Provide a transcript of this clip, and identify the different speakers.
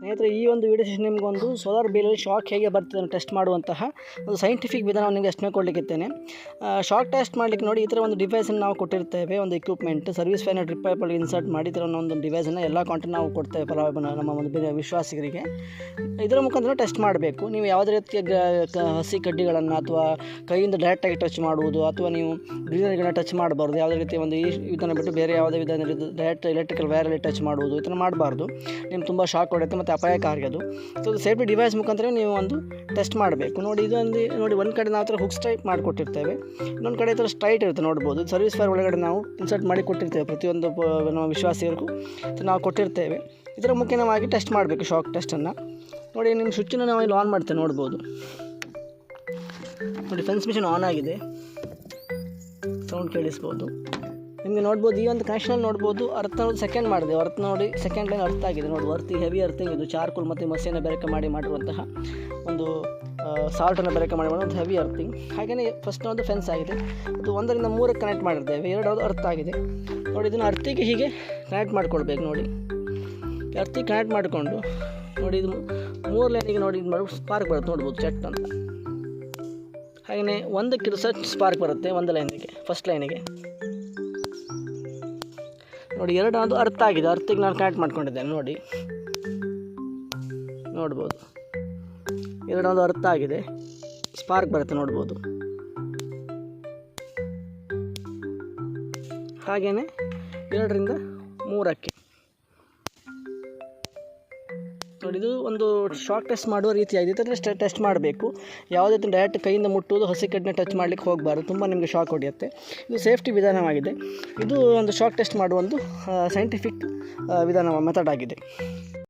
Speaker 1: ಸ್ನೇಹಿತರೆ, ಈ ಒಂದು ವಿಡಿಯೋ ನಿಮಗೊಂದು ಸೋಲಾರ್ ಬೇಲಲ್ಲಿ ಶಾಕ್ ಹೇಗೆ ಬರ್ತದೆ ಟೆಸ್ಟ್ ಮಾಡುವಂತಹ ಒಂದು ಸೈಂಟಿಫಿಕ್ ವಿಧಾನವನ್ನು ನಿಮಗೆ ಅಷ್ಟೇ ಕೊಡಲಿಕ್ಕಿದ್ದೇನೆ ಶಾಕ್ ಟೆಸ್ಟ್ ಮಾಡಲಿಕ್ಕೆ ನೋಡಿ, ಈ ಥರ ಒಂದು ಡಿವೈಸನ್ನು ನಾವು ಕೊಟ್ಟಿರ್ತೇವೆ, ಒಂದು ಇಕ್ವಿಪ್ಮೆಂಟ್ ಸರ್ವಿಸ್ ಫ್ಯಾನ್ ಡ್ರಿಪ್ ಪೈಪಲ್ಲಿ ಇನ್ಸರ್ಟ್ ಮಾಡಿ, ಈ ಥರ ಒಂದು ಡಿವೈಸನ್ನು ಎಲ್ಲ ಕಾಂಟೆಂಟ್ ನಾವು ಕೊಡ್ತೇವೆ ಫಲಾನುಭವಿ ನಮ್ಮ ಒಂದು ವಿಶ್ವಾಸಿಗರಿಗೆ. ಇದರ ಮುಖಾಂತರ ಟೆಸ್ಟ್ ಮಾಡಬೇಕು. ನೀವು ಯಾವುದೇ ರೀತಿಯ ಹಸಿ ಕಡ್ಡಿಗಳನ್ನು ಅಥವಾ ಕೈಯಿಂದ ಡೈರೆಕ್ಟಾಗಿ ಟಚ್ ಮಾಡುವುದು, ಅಥವಾ ನೀವು ಗ್ರೀನರಿಗಳನ್ನ ಟಚ್ ಮಾಡಬಾರ್ದು, ಯಾವುದೇ ರೀತಿಯ ಒಂದು ಈ ವಿಧಾನ ಬಿಟ್ಟು ಬೇರೆ ಯಾವುದೇ ವಿಧಾನ ಡೈರೆಕ್ಟ್ ಎಲೆಕ್ಟ್ರಿಕಲ್ ವೈರಲ್ಲಿ ಟಚ್ ಮಾಡುವುದು, ಈ ಥರ ಮಾಡಬಾರ್ದು. ನಿಮ್ಗೆ ತುಂಬ ಶಾಕ್ ಹೊಡೆಯುತ್ತೆ, ಮತ್ತು ಅಪಾಯಕಾರಿ ಅದು. ಸೊ ಸೇಫ್ಟಿ ಡಿವೈಸ್ ಮುಖಾಂತರ ನೀವು ಒಂದು ಟೆಸ್ಟ್ ಮಾಡಬೇಕು. ನೋಡಿ ಇದೊಂದು ನೋಡಿ, ಒಂದು ಕಡೆ ನಾವು ಥರ ಹುಕ್ ಸ್ಟ್ರೈಟ್ ಮಾಡಿಕೊಟ್ಟಿರ್ತೇವೆ. ಇನ್ನೊಂದು ಕಡೆ ಈ ಥರ ಸ್ಟ್ರೈಟ್ ಇರುತ್ತೆ ನೋಡ್ಬೋದು. ಸರ್ವಿಸ್ ಫೈರ್ ಒಳಗಡೆ ನಾವು ಇನ್ಸರ್ಟ್ ಮಾಡಿ ಕೊಟ್ಟಿರ್ತೇವೆ ಪ್ರತಿಯೊಂದು ನಮ್ಮ ವಿಶ್ವಾಸಿಗಳಿಗೂ ಇದು ನಾವು ಕೊಟ್ಟಿರ್ತೇವೆ. ಇದರ ಮುಖ್ಯವಾಗಿ ಟೆಸ್ಟ್ ಮಾಡಬೇಕು ಶಾಕ್ ಟೆಸ್ಟನ್ನು ನೋಡಿ, ನಿಮ್ಮ ಸ್ವಿಚ್ಚನ್ನು ನಾವು ಇಲ್ಲಿ ಆನ್ ಮಾಡ್ತೇವೆ, ನೋಡ್ಬೋದು. ನೋಡಿ ಫೆನ್ಸ್ ಮಿಷನ್ ಆನ್ ಆಗಿದೆ. ಸೌಂಡ್ ಕೇಳಿಸ್ಬೋದು. ನಿಮಗೆ ನೋಡ್ಬೋದು, ಈ ಒಂದು ಕನೆಕ್ಷನಲ್ಲಿ ನೋಡ್ಬೋದು ಅರ್ಥ ನೋಡಿ ಸೆಕೆಂಡ್ ಮಾಡಿದೆ. ಅರ್ಥ ನೋಡಿ ಸೆಕೆಂಡ್ ಲೈನ್ ಅರ್ಥ ಆಗಿದೆ ನೋಡಿ. ಅರ್ತಿ ಹೆವಿ ಅರ್ಥಿಂಗ್ ಇದು. ಚಾರ್ಕೋಲ್ ಮತ್ತು ಮಸಿಯನ್ನು ಬೆರಕೆ ಮಾಡಿ ಮಾಡಿರುವಂತಹ ಒಂದು ಸಾಲ್ಟನ್ನು ಬೆರಕೆ ಮಾಡಿ ಮಾಡುವಂಥ ಹೆವಿ ಅರ್ಥಿಂಗ್ ಹಾಗೆಯೇ ಫಸ್ಟ್ ಒಂದು ಫೆನ್ಸ್ ಆಗಿದೆ. ಅದು ಒಂದರಿಂದ ಮೂರಕ್ಕೆ ಕನೆಕ್ಟ್ ಮಾಡಿರ್ತೇವೆ. ಎರಡು ಅರ್ಥ ಆಗಿದೆ. ನೋಡಿ, ಇದನ್ನು ಅರ್ತಿಗೆ ಹೀಗೆ ಕನೆಕ್ಟ್ ಮಾಡ್ಕೊಳ್ಬೇಕು ನೋಡಿ. ಅರ್ಥಿಗೆ ಕನೆಕ್ಟ್ ಮಾಡಿಕೊಂಡು, ನೋಡಿ, ಇದು ಮೂರು ಲೈನಿಗೆ ನೋಡಿ, ಇದು ಮಾಡಿ ಸ್ಪಾರ್ಕ್ ಬರುತ್ತೆ. ನೋಡ್ಬೋದು ಚಟ್ ಅಂತ. ಹಾಗೆಯೇ ಒಂದಕ್ಕೆ ಸಟ್ ಸ್ಪಾರ್ಕ್ ಬರುತ್ತೆ ಒಂದು ಲೈನಿಗೆ ಫಸ್ಟ್ ಲೈನಿಗೆ ನೋಡಿ ಎರಡನೇದು ಅರ್ಥ ಆಗಿದೆ. ಅರ್ಥಕ್ಕೆ ನಾನು ಕನೆಕ್ಟ್ ಮಾಡ್ಕೊಂಡಿದ್ದೇನೆ, ನೋಡಿ. ನೋಡ್ಬೋದು. ಎರಡನೇದು ಅರ್ಥ ಆಗಿದೆ. ಸ್ಪಾರ್ಕ್ ಬರುತ್ತೆ, ನೋಡ್ಬೋದು. ಹಾಗೆಯೇ ಎರಡರಿಂದ ಮೂರಕ್ಕೆ. ನೋಡಿ ಇದು ಒಂದು ಶಾಕ್ ಟೆಸ್ಟ್ ಮಾಡುವ ರೀತಿಯಾಗಿದೆ ಇದರಲ್ಲಿ ಟೆಸ್ಟ್ ಮಾಡಬೇಕು. ಯಾವುದೇ ಡೈರೆಕ್ಟ್ ಕೈಯಿಂದ ಮುಟ್ಟುವುದು, ಹಸಿ ಕಡ್ಡಿನ ಟಚ್ ಮಾಡಲಿಕ್ಕೆ ಹೋಗಬಾರ್ದು. ತುಂಬ ನಿಮಗೆ ಶಾಕ್ ಹೊಡೆಯುತ್ತೆ. ಇದು ಸೇಫ್ಟಿ ವಿಧಾನವಾಗಿದೆ. ಇದು ಒಂದು ಶಾಕ್ ಟೆಸ್ಟ್ ಮಾಡುವ ಒಂದು ಸೈಂಟಿಫಿಕ್ ವಿಧಾನ ಮೆಥಡ್ ಆಗಿದೆ.